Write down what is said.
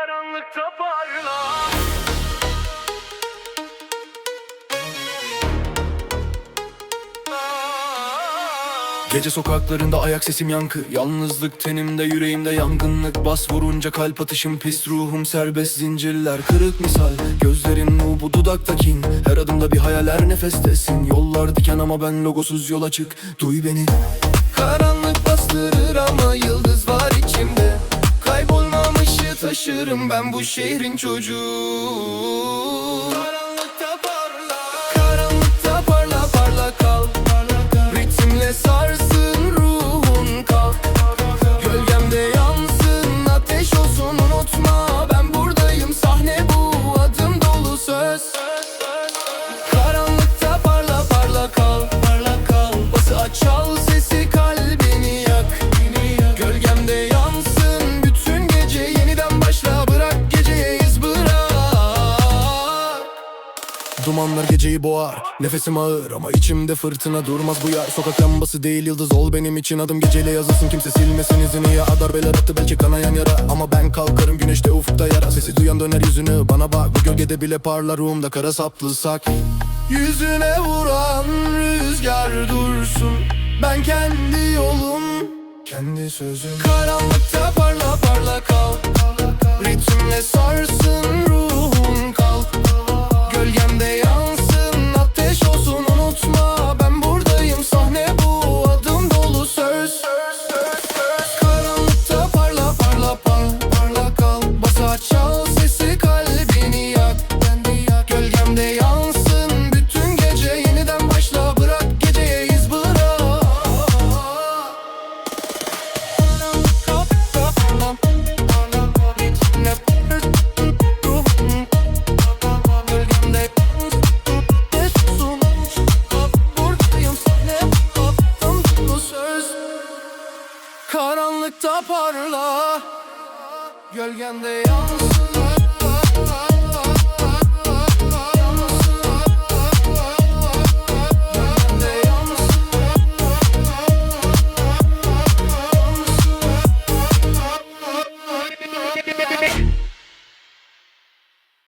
Karanlıkta parla Gece sokaklarında ayak sesim yankı. Yalnızlık tenimde yüreğimde yangınlık. Bas vurunca kalp atışım pis ruhum serbest zincirler Kırık misal. Gözlerin nu bu dudakta kin? Her adımda bir hayaller nefestesin. Yollar diken ama ben logosuz yola çık. Duy beni. Karanlık bastırır ama Taşırım ben bu şehrin çocuğu Dumanlar geceyi boğar Nefesim ağır ama içimde fırtına durmaz bu yar. Sokak lambası değil yıldız ol benim için. Adım geceyle yazılsın kimse silmesin izini. Ya Darbeler attı belki kanayan yara. Ama ben kalkarım güneşte ufukta yara. Sesi duyan döner yüzünü bana bak. Bu gölgede bile parlar ruhumda kara saplı sak. Yüzüne vuran rüzgar dursun. Ben kendi yolum Kendi sözüm. Karanlıkta parla parla kal Karanlıkta parla. Gölgemde yansın